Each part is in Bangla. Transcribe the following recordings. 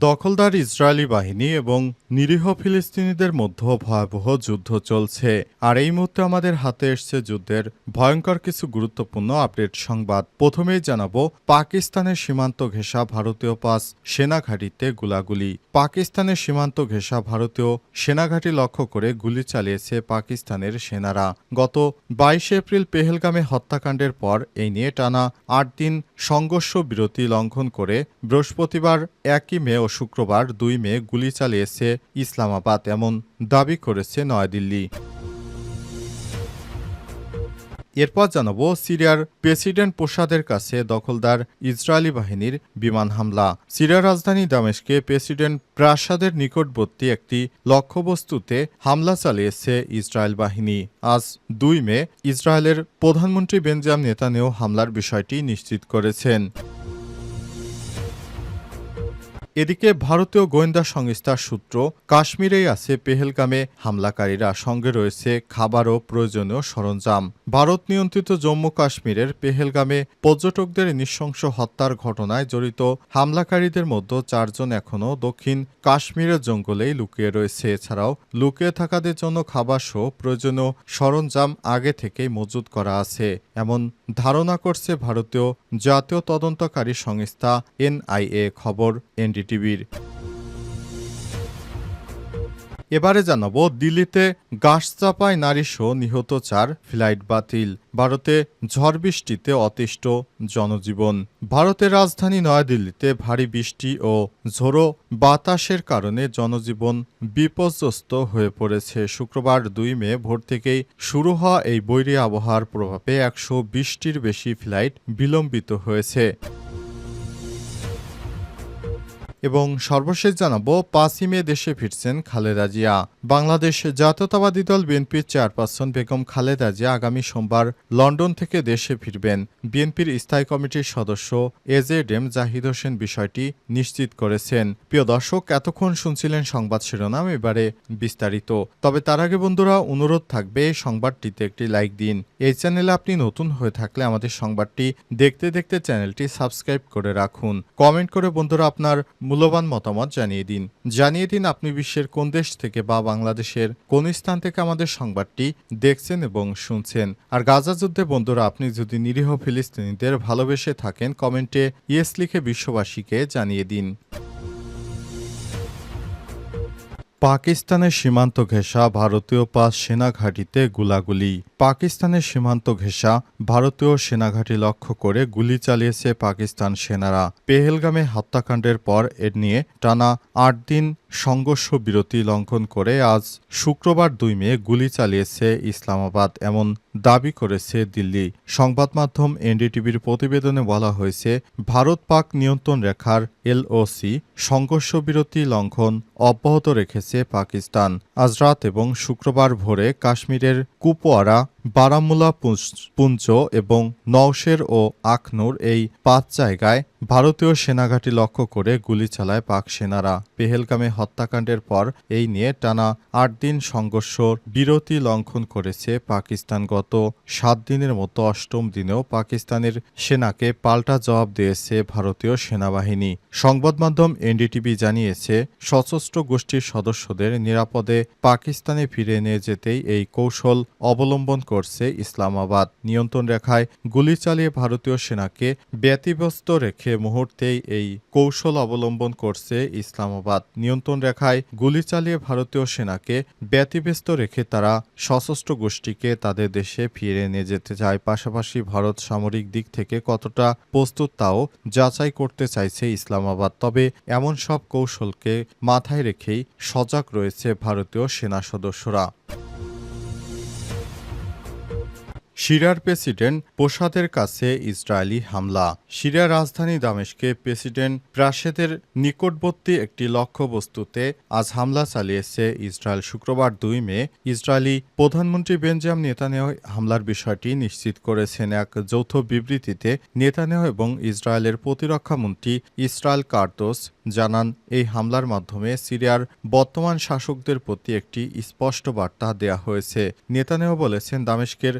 দখলদার ইসরায়েলি বাহিনী এবং নিরীহ ফিলিস্তিনিদের মধ্যে ভয়াবহ যুদ্ধ চলছে। আর এই মুহূর্তে আমাদের হাতে এসছে যুদ্ধের ভয়ঙ্কর কিছু গুরুত্বপূর্ণ আপডেট সংবাদ। প্রথমেই জানাব, পাকিস্তানের সীমান্ত ঘেঁষা ভারতীয় পাস সেনাঘাঁটিতে গুলাগুলি। পাকিস্তানের সীমান্ত ঘেঁষা ভারতীয় সেনাঘাঁটি লক্ষ্য করে গুলি চালিয়েছে পাকিস্তানের সেনারা। গত বাইশে এপ্রিল পেহেলগামে হত্যাকাণ্ডের পর এই নিয়ে টানা আট দিন সংঘর্ষ বিরতি লঙ্ঘন করে বৃহস্পতিবার একই মে ও শুক্রবার দুই মে গুলি চালিয়েছে ইসলামাবাদ, এমন দাবি করেছে নয়াদিল্লি। এরপর জানাব সিরিয়ার প্রেসিডেন্ট পোশাদের কাছে দখলদার ইসরায়েলি বাহিনীর বিমান হামলা। সিরিয়ার রাজধানী দামেশকে প্রেসিডেন্ট প্রাসাদের নিকটবর্তী একটি লক্ষ্যবস্তুতে হামলা চালিয়েছে ইসরায়েল বাহিনী। আজ দুই মে ইসরায়েলের প্রধানমন্ত্রী বেঞ্জাম নেতানেও হামলার বিষয়টি নিশ্চিত করেছেন। এদিকে ভারতীয় গোয়েন্দা সংস্থার সূত্র, কাশ্মীরেই আছে পেহেলগামে হামলাকারীরা, সঙ্গে রয়েছে খাবার ও প্রয়োজনীয় সরঞ্জাম। ভারত নিয়ন্ত্রিত জম্মু কাশ্মীরের পেহেলগামে পর্যটকদের নৃশংস হত্যার ঘটনায় জড়িত হামলাকারীদের মধ্যে চারজন এখনও দক্ষিণ কাশ্মীরের জঙ্গলেই লুকিয়ে রয়েছে। এছাড়াও লুকিয়ে থাকাদের জন্য খাবার সহ প্রয়োজনীয় সরঞ্জাম আগে থেকেই মজুত করা আছে। এমন ধারণা করছে ভারতীয় জাতীয় তদন্তকারী সংস্থা এনআইএ। খবর এনডিটিভির এবারে জানাব, দিল্লিতে গাছ চাপায় নারী সহ নিহত চার, ফ্লাইট বাতিল। ভারতে ঝড় বৃষ্টিতে অতিষ্ঠ জনজীবন। ভারতের রাজধানী নয়াদিল্লিতে ভারী বৃষ্টি ও ঝোড়ো বাতাসের কারণে জনজীবন বিপর্যস্ত হয়ে পড়েছে। শুক্রবার দুই মে ভোর থেকেই শুরু হওয়া এই বৈরী আবহাওয়ার প্রভাবে একশো বিশটির বেশি ফ্লাইট বিলম্বিত হয়েছে। এবং সর্বশেষ জানাব পাঁচই মে দেশে ফিরছেন খালেদা জিয়া। বাংলাদেশ জাতীয়তাবাদী দল বিএনপির চেয়ারপারসন বেগম খালেদা জিয়া আগামী সোমবার লন্ডন থেকে দেশে ফিরবেন। বিএনপির স্থায়ী কমিটির সদস্য এজেড এম জাহিদ হোসেন বিষয়টি নিশ্চিত করেছেন। প্রিয় দর্শক, এতক্ষণ শুনছিলেন সংবাদ শিরোনাম, এবারে বিস্তারিত। তবে তার আগে বন্ধুরা, অনুরোধ থাকবে সংবাদটিতে একটি লাইক দিন। এই চ্যানেলে আপনি নতুন হয়ে থাকলে আমাদের সংবাদটি দেখতে দেখতে চ্যানেলটি সাবস্ক্রাইব করে রাখুন। কমেন্ট করে বন্ধুরা, আপনার মূল্যবান মতামত জানিয়ে দিন। জানিয়ে দিন আপনি বিশ্বের কোন দেশ থেকে বা বাংলাদেশের কোন স্থান থেকে আমাদের সংবাদটি দেখছেন এবং শুনছেন। আর গাজা যুদ্ধে বন্ধুরা, আপনি যদি নিরীহ ফিলিস্তিনিদের ভালোবেসে থাকেন, কমেন্টে ইয়েস লিখে বিশ্ববাসীকে জানিয়ে দিন। পাকিস্তানের সীমান্ত ঘেঁষা ভারতীয় পাঁচ সেনাঘাঁটিতে গুলাগুলি। পাকিস্তানের সীমান্ত ঘেঁষা ভারতীয় সেনাঘাঁটি লক্ষ্য করে গুলি চালিয়েছে পাকিস্তান সেনারা। পেহেলগামে হত্যাকাণ্ডের পর এর নিয়ে টানা আট দিন সংঘর্ষ বিরতি লঙ্ঘন করে আজ শুক্রবার দুই মে গুলি চালিয়েছে ইসলামাবাদ। এমন দাবি করেছে দিল্লি। সংবাদ মাধ্যম এনডিটিভির প্রতিবেদনে বলা হয়েছে, ভারত পাক নিয়ন্ত্রণ রেখার এলওসি সংঘর্ষ বিরতি লঙ্ঘন অব্যাহত রেখেছে পাকিস্তান। আজ রাত এবং শুক্রবার ভোরে কাশ্মীরের কুপওয়ারা বারামুলা পুঞ্চ এবং নওশের ও আখনুর এই পাঁচ জায়গায় ভারতীয় সেনাঘাঁটি লক্ষ্য করে গুলি চালায় পাক সেনারা। পেহেলগামে হত্যাকাণ্ডের পর এই নিয়ে টানা আট দিন সংঘর্ষ বিরতি লঙ্ঘন করেছে পাকিস্তান। গত সাত দিনের মতো অষ্টম দিনেও পাকিস্তানের সেনাকে পাল্টা জবাব দিয়েছে ভারতীয় সেনাবাহিনী। সংবাদ মাধ্যম এনডিটিভি জানিয়েছে, সশস্ত্র গোষ্ঠীর সদস্যদের নিরাপদে পাকিস্তানে ফিরে নিয়ে যেতেই এই কৌশল অবলম্বন করছে ইসলামাবাদ। নিয়ন্ত্রণ রেখায় গুলি চালিয়ে ভারতীয় সেনাকে ব্যতিব্যস্ত রেখে মুহূর্তেই এই কৌশল অবলম্বন করছে ইসলামাবাদ। নিয়ন্ত্রণ রেখায় গুলি চালিয়ে ভারতীয় সেনাকে ব্যতিব্যস্ত রেখে তারা সশস্ত্র গোষ্ঠীকে তাদের দেশে ফিরে নিয়ে যেতে চায়। পাশাপাশি ভারত সামরিক দিক থেকে কতটা প্রস্তুত তাও যাচাই করতে চাইছে ইসলামাবাদ। তবে এমন সব কৌশলকে মাথায় রেখেই সজাগ রয়েছে ভারতীয় সেনা সদস্যরা। সিরিয়ার প্রেসিডেন্ট পোশাদের কাছে ইসরায়েলি হামলা। সিরিয়ার রাজধানী দামেশকে প্রেসিডেন্ট প্রাসেদের নিকটবর্তী একটি লক্ষ্যবস্তুতে আজ হামলা চালিয়েছে ইসরায়েল শুক্রবার দুই মে। ইসরায়েলি প্রধানমন্ত্রী বেঞ্জাম নেতানিয়াহু হামলার বিষয়টি নিশ্চিত করেছেন। এক যৌথ বিবৃতিতে নেতানিয়াহু এবং ইসরায়েলের প্রতিরক্ষা মন্ত্রী ইসরায়েল কার্তোস জানান, এই হামলার মাধ্যমে সিরিয়ার বর্তমান শাসকদের প্রতি একটি স্পষ্ট বার্তা দেয়া হয়েছে। নেতানিয়াহু বলেছেন দামেস্কের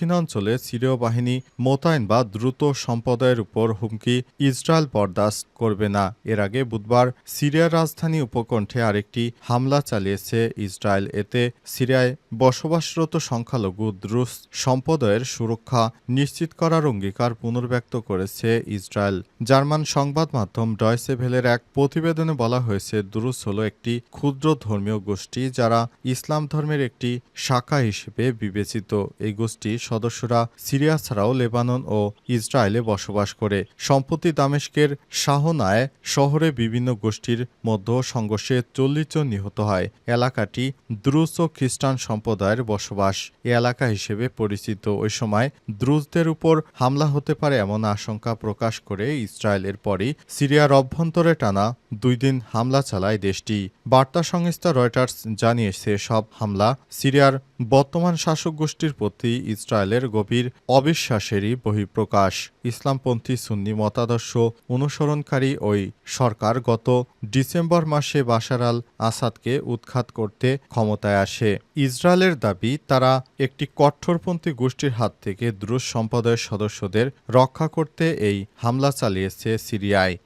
দক্ষিণাঞ্চলে সিরীয় বাহিনী মোতায়েন বা দ্রুত সম্প্রদায়ের উপর হুমকি ইসরায়েল বরদাস্ত করবে না। এর আগে বুধবার সিরিয়ার রাজধানী উপকণ্ঠে আরেকটি হামলা চালিয়েছে ইসরায়েল। এতে সিরিয়ায় বসবাসরত সংখ্যালঘু দ্রুস সম্প্রদায়ের সুরক্ষা নিশ্চিত করার অঙ্গীকার পুনর্ব্যক্ত করেছে ইসরায়েল। জার্মান সংবাদ মাধ্যম ডয়সে ভেলের এক প্রতিবেদনে বলা হয়েছে, দ্রুস হল একটি ক্ষুদ্র ধর্মীয় গোষ্ঠী যারা ইসলাম ধর্মের একটি শাখা হিসেবে বিবেচিত। এই গোষ্ঠীর সদস্যরা সিরিয়া ছাড়াও লেবানন ও ইসরায়েলে বসবাস করে। সম্প্রতি দামেস্কের শাহনায় শহরে বিভিন্ন গোষ্ঠীর মধ্যে সংঘর্ষে চল্লিশ জন নিহত হয়। এলাকাটি দ্রুজ ও খ্রিস্টান সম্প্রদায়ের বসবাস এ এলাকা হিসেবে পরিচিত। ওই সময় দ্রুজদের উপর হামলা হতে পারে এমন আশঙ্কা প্রকাশ করে ইসরায়েল এরপরই সিরিয়ার অভ্যন্তরে টানা দুই দিন হামলা চালায় দেশটি। বার্তা সংস্থা রয়টার্স জানিয়েছে, সব হামলা সিরিয়ার বর্তমান শাসক গোষ্ঠীর প্রতি ইসরায়েলের গভীর অবিশ্বাসেরই বহিঃপ্রকাশ। ইসলামপন্থী সুন্নি মতাদর্শ অনুসরণকারী ওই সরকার গত ডিসেম্বর মাসে বাশার আল আসাদকে উৎখাত করতে ক্ষমতায় আসে। ইসরায়েলের দাবি, তারা একটি কঠোরপন্থী গোষ্ঠীর হাত থেকে দ্রুজ সম্প্রদায়ের সদস্যদের রক্ষা করতে এই হামলা চালিয়েছে সিরিয়ায়।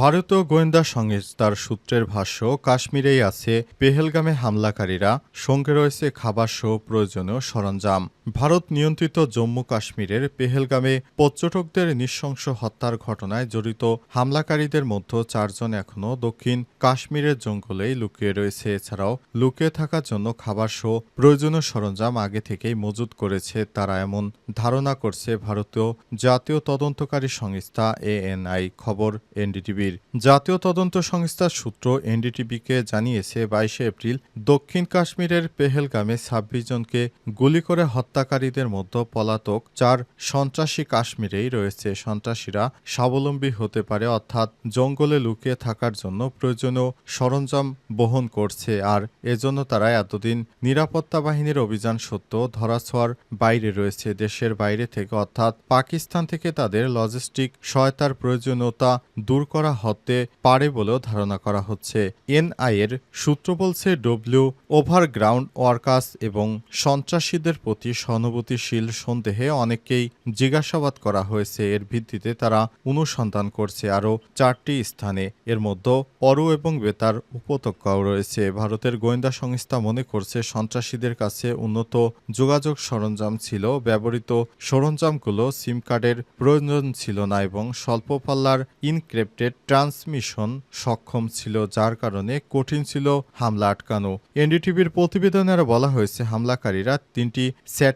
ভারতীয় গোয়েন্দা সংস্থার সূত্রের ভাষ্য, কাশ্মীরেই আছে পেহেলগামে হামলাকারীরা, সঙ্গে রয়েছে খাবার সহ প্রয়োজনীয় সরঞ্জাম। ভারত নিয়ন্ত্রিত জম্মু কাশ্মীরের পেহেলগামে পর্যটকদের নৃশংস হত্যার ঘটনায় জড়িত হামলাকারীদের মধ্যে চারজন এখনও দক্ষিণ কাশ্মীরের জঙ্গলেই লুকিয়ে রয়েছে। এছাড়াও লুকিয়ে থাকার জন্য খাবার সহ প্রয়োজনীয় সরঞ্জাম আগে থেকেই মজুত করেছে তারা এমন ধারণা করছে ভারতীয় জাতীয় তদন্তকারী সংস্থা এএনআই। খবর এনডিটিভির। জাতীয় তদন্ত সংস্থার সূত্র এনডিটিভিকে জানিয়েছে, বাইশে এপ্রিল দক্ষিণ কাশ্মীরের পেহেলগামে ছাব্বিশ জনকে গুলি করে হত্যাকারীদের মধ্যে পলাতক চার সন্ত্রাসী কাশ্মীরেই রয়েছে। সন্ত্রাসীরা স্বাবলম্বী হতে পারে, অর্থাৎ জঙ্গলে লুকিয়ে থাকার জন্য প্রয়োজনীয় সরঞ্জাম বহন করছে। আর এজন্য তারা এতদিন নিরাপত্তা বাহিনীর অভিযান সত্ত্বেও ধরাছোঁয়ার বাইরে রয়েছে দেশের বাইরে থেকে, অর্থাৎ পাকিস্তান থেকে তাদের লজিস্টিক সহায়তার প্রয়োজনীয়তা দূর করা হতে পারে বলেও ধারণা করা হচ্ছে। এনআই এর সূত্র বলছে, ডব্লিউ ওভারগ্রাউন্ড ওয়ার্কার্স এবং সন্ত্রাসীদের প্রতি সহানুভূতিশীল সন্দেহে অনেককেই জিজ্ঞাসাবাদ করা হয়েছে। এর ভিত্তিতে তারা অনুসন্ধান করছে আরও চারটি স্থানে। এর মধ্যে অরু এবং বেতার উপত্যকাও রয়েছে। ভারতের গোয়েন্দা সংস্থা মনে করছে, সন্ত্রাসীদের কাছে উন্নত যোগাযোগ সরঞ্জাম ছিল। ব্যবহৃত সরঞ্জামগুলো সিম কার্ডের প্রয়োজন ছিল না এবং স্বল্প পাল্লার ইনক্রিপ্টেড ট্রান্সমিশন সক্ষম ছিল, যার কারণে কঠিন ছিল হামলা আটকানো। এনডিটিভির প্রতিবেদনে বলা হয়েছে, হামলাকারীরা তিনটি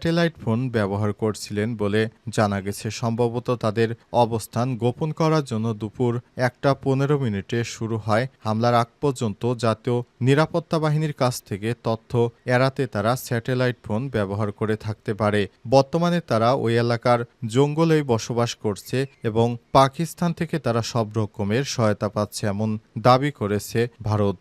স্যাটেলাইট ফোন ব্যবহার করছিলেন বলে জানা গেছে। সম্ভবত তাদের অবস্থান গোপন করার জন্য দুপুর একটা পনেরো মিনিটে শুরু হয়। হামলার আগ পর্যন্ত জাতীয় নিরাপত্তা বাহিনীর কাছ থেকে তথ্য এড়াতে তারা স্যাটেলাইট ফোন ব্যবহার করে থাকতে পারে। বর্তমানে তারা ওই এলাকার জঙ্গলেই বসবাস করছে এবং পাকিস্তান থেকে তারা সব রকমের সহায়তা পাচ্ছে এমন দাবি করেছে ভারত।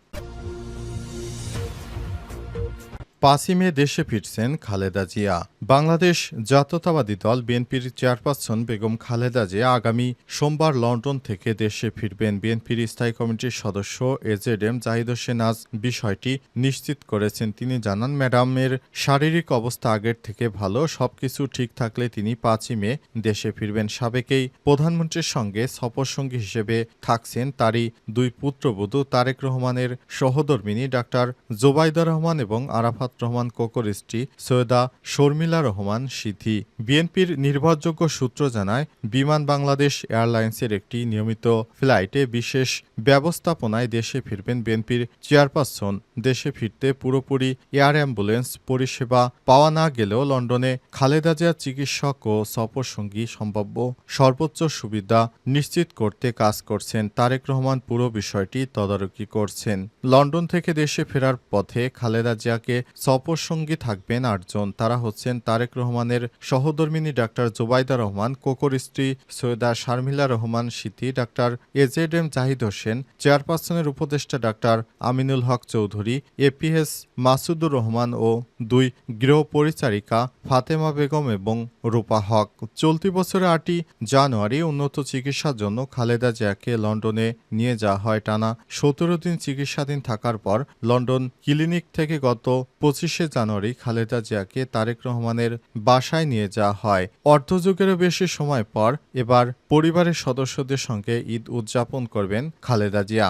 পাঁচই মে দেশে ফিরছেন খালেদা জিয়া। বাংলাদেশ জাতীয়তাবাদী দল বিএনপির চেয়ারপারসন বেগম খালেদা জিয়া আগামী সোমবার লন্ডন থেকে দেশে ফিরবেন। বিএনপির স্থায়ী কমিটির সদস্য এজেড এম জাহিদ হোসেন আজ বিষয়টি নিশ্চিত করেছেন। তিনি জানান, ম্যাডামের শারীরিক অবস্থা আগের থেকে ভালো, সবকিছু ঠিক থাকলে তিনি পাঁচই মে দেশে ফিরবেন। সাবেকেই প্রধানমন্ত্রীর সঙ্গে সফরসঙ্গী হিসেবে থাকছেন তারই দুই পুত্রবধূ তারেক রহমানের সহধর্মিনী ডাক্তার জোবাইদা রহমান এবং আরাফাত রহমান কোকর স্ত্রী সৈয়দা শর্মিলা রহমান সিদ্ধি বিএনপির নির্ভরযোগ্য সূত্র জানায়, বিমান বাংলাদেশ এয়ারলাইন্সের একটি নিয়মিত ফ্লাইটে বিশেষ ব্যবস্থাপনায় দেশে ফিরবেন বিএনপির চেয়ারপারসন। দেশে ফিরতে পুরোপুরি এয়ার অ্যাম্বুলেন্স পরিষেবা পাওয়া না গেলেও লন্ডনে খালেদা জিয়া চিকিৎসক ও সফরসঙ্গী সম্ভাব্য সর্বোচ্চ সুবিধা নিশ্চিত করতে কাজ করছেন তারেক রহমান পুরো বিষয়টি তদারকি করছেন। লন্ডন থেকে দেশে ফেরার পথে খালেদা জিয়াকে সফরসঙ্গী থাকবেন আটজন। তারা হচ্ছেন তারেক রহমানের সহধর্মিনী ডাক্তার জোবাইদা রহমান, কোকর স্ত্রী Syeda Sharmila Rahman সিতি doctor AZ M Zahid Hossain, চেয়ারপারসনের উপদেষ্টা ডাক্তার আমিনুল হক চৌধুরী এপিএস মাসুদুর রহমান ও দুই গৃহ পরিচারিকা ফাতেমা বেগম এবং রূপা হক। চলতি বছরের আটই জানুয়ারি উন্নত চিকিৎসার জন্য খালেদা জিয়াকে লন্ডনে নিয়ে যাওয়া হয়। টানা সতেরো দিন চিকিৎসাধীন থাকার পর লন্ডন ক্লিনিক থেকে গত পঁচিশে জানুয়ারি খালেদা জিয়াকে তারেক রহমানের বাসায় নিয়ে যাওয়া হয়। অর্ধযুগেরও বেশি সময় পর এবার পরিবারের সদস্যদের সঙ্গে ঈদ উদযাপন করবেন খালেদা জিয়া।